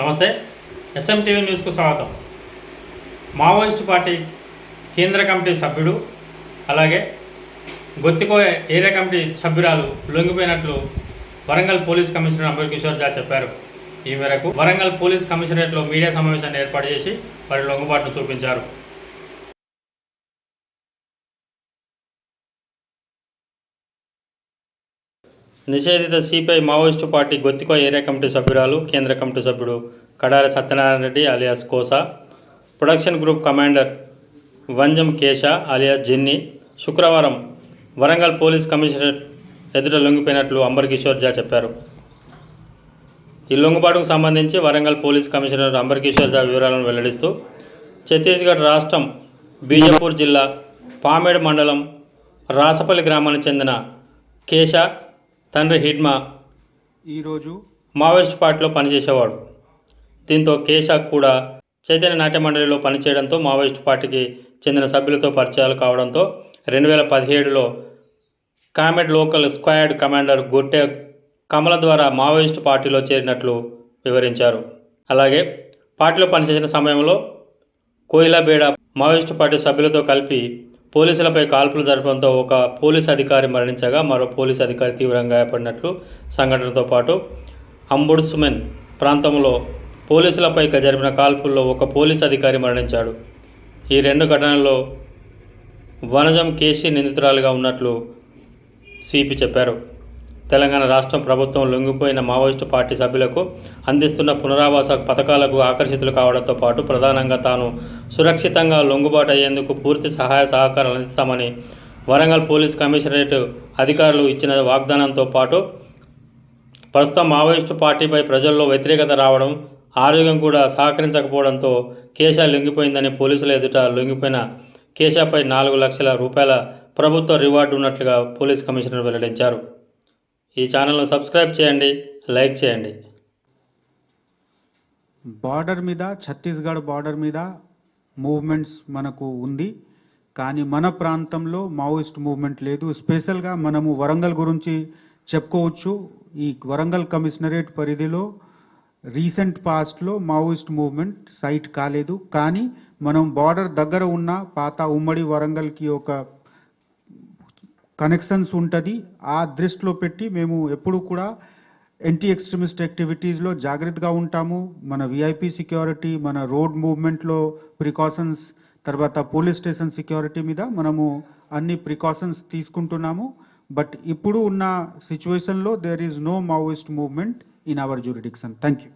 నమస్తే. ఎస్ఎంటీవీ న్యూస్కు స్వాగతం. మావోయిస్టు పార్టీ కేంద్ర కమిటీ సభ్యుడు అలాగే గొత్తికో ఏరియా కమిటీ సభ్యురాలు లొంగిపోయినట్లు వరంగల్ పోలీస్ కమిషనర్ అంబర్ కిషోర్ జా చెప్పారు. ఈ మేరకు వరంగల్ పోలీస్ కమిషనరేట్లో మీడియా సమావేశాన్ని ఏర్పాటు చేసి వారి లొంగుబాటును చూపించారు. నిషేధిత CPI Maoist party గొత్తికో area committee సభ్యురాలు కేంద్ర కమిటీ సభ్యుడు Kadari Satyanarayana Reddy alias Kosa production group commander Vanjam Kesha alias Jinni శుక్రవారం వరంగల్ పోలీస్ కమిషనర్ ఎదుట లొంగిపోయినట్లు అంబర్ కిషోర్ జా చెప్పారు. ఈ లొంగుబాటుకు సంబంధించి వరంగల్ పోలీస్ కమిషనర్ అంబర్ కిషోర్ జా వివరాలను వెల్లడిస్తూ ఛత్తీస్గఢ్ రాష్ట్రం బీజపూర్ జిల్లా పామేడ్ మండలం రాసపల్లి గ్రామానికి చెందిన కేశ తండ్రి హిడ్మా ఈరోజు మావోయిస్ట్ పార్టీలో పనిచేసేవాడు. దీంతో కేశాక్ కూడా చైతన్య నాట్య మండలిలో పనిచేయడంతో మావోయిస్ట్ పార్టీకి చెందిన సభ్యులతో పరిచయాలు కావడంతో రెండు వేల పదిహేడులో కామెడ్ local squad commander Gotte Kamala ద్వారా మావోయిస్ట్ పార్టీలో చేరినట్లు వివరించారు. అలాగే పార్టీలో పనిచేసిన సమయంలో కోయిలాబేడ మావోయిస్టు పార్టీ సభ్యులతో కలిపి పోలీసులపై కాల్పులు జరపడంతో ఒక పోలీస్ అధికారి మరణించగా మరో పోలీస్ అధికారి తీవ్రంగా గాయపడినట్లు సంఘటనతో పాటు అంబుడ్స్మెన్ ప్రాంతంలో పోలీసులపై జరిపిన కాల్పుల్లో ఒక పోలీస్ అధికారి మరణించాడు. ఈ రెండు ఘటనల్లో వనజం కేసీ నిందితురాలుగా ఉన్నట్లు సిపి చెప్పారు. తెలంగాణ రాష్ట్రం ప్రభుత్వం లొంగిపోయిన మావోయిస్టు పార్టీ సభ్యులకు అందిస్తున్న పునరావాస పథకాలకు ఆకర్షితులు కావడంతో పాటు ప్రధానంగా తాను సురక్షితంగా లొంగుబాటు అయ్యేందుకు పూర్తి సహాయ సహకారాలు అందిస్తామని వరంగల్ పోలీస్ కమిషనరేట్ అధికారులు ఇచ్చిన వాగ్దానంతో పాటు ప్రస్తుతం మావోయిస్టు పార్టీపై ప్రజల్లో వ్యతిరేకత రావడం ఆరోగ్యం కూడా సహకరించకపోవడంతో కేశ లొంగిపోయిందని పోలీసుల ఎదుట లొంగిపోయిన కేశాపై నాలుగు లక్షల రూపాయల ప్రభుత్వ రివార్డు ఉన్నట్లుగా పోలీస్ కమిషనర్ వెల్లడించారు. ఈ ఛానల్ను సబ్స్క్రైబ్ చేయండి లైక్ చేయండి. బార్డర్ మీద ఛత్తీస్గఢ్ బార్డర్ మీద మూవ్మెంట్స్ మనకు ఉంది. కానీ మన ప్రాంతంలో మావోయిస్ట్ మూవ్మెంట్ లేదు. స్పెషల్గా మనము వరంగల్ గురించి చెప్పుకోవచ్చు. ఈ వరంగల్ కమిషనరేట్ పరిధిలో రీసెంట్ పాస్ట్లో మావోయిస్ట్ మూవ్మెంట్ సైట్ కాలేదు. కానీ మనం బార్డర్ దగ్గర ఉన్న పాత ఉమ్మడి వరంగల్కి ఒక కనెక్షన్స్ ఉంటుంది. ఆ దృష్టిలో పెట్టి మేము ఎప్పుడు కూడా యాంటీ ఎక్స్ట్రీమిస్ట్ యాక్టివిటీస్లో జాగ్రత్తగా ఉంటాము. మన విఐపి సెక్యూరిటీ మన రోడ్ మూవ్మెంట్లో ప్రికాషన్స్ తర్వాత పోలీస్ స్టేషన్ సెక్యూరిటీ మీద మనము అన్ని ప్రికాషన్స్ తీసుకుంటున్నాము. బట్ ఇప్పుడు ఉన్న సిచ్యువేషన్లో there is no Maoist movement in our jurisdiction thank you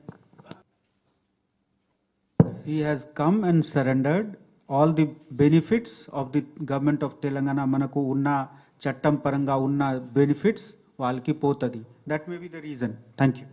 he has come and surrendered all the benefits of the government of Telangana మనకు ఉన్న చట్టం పరంగా ఉన్న బెనిఫిట్స్ వాళ్ళకి పోతుంది. That may be the reason thank you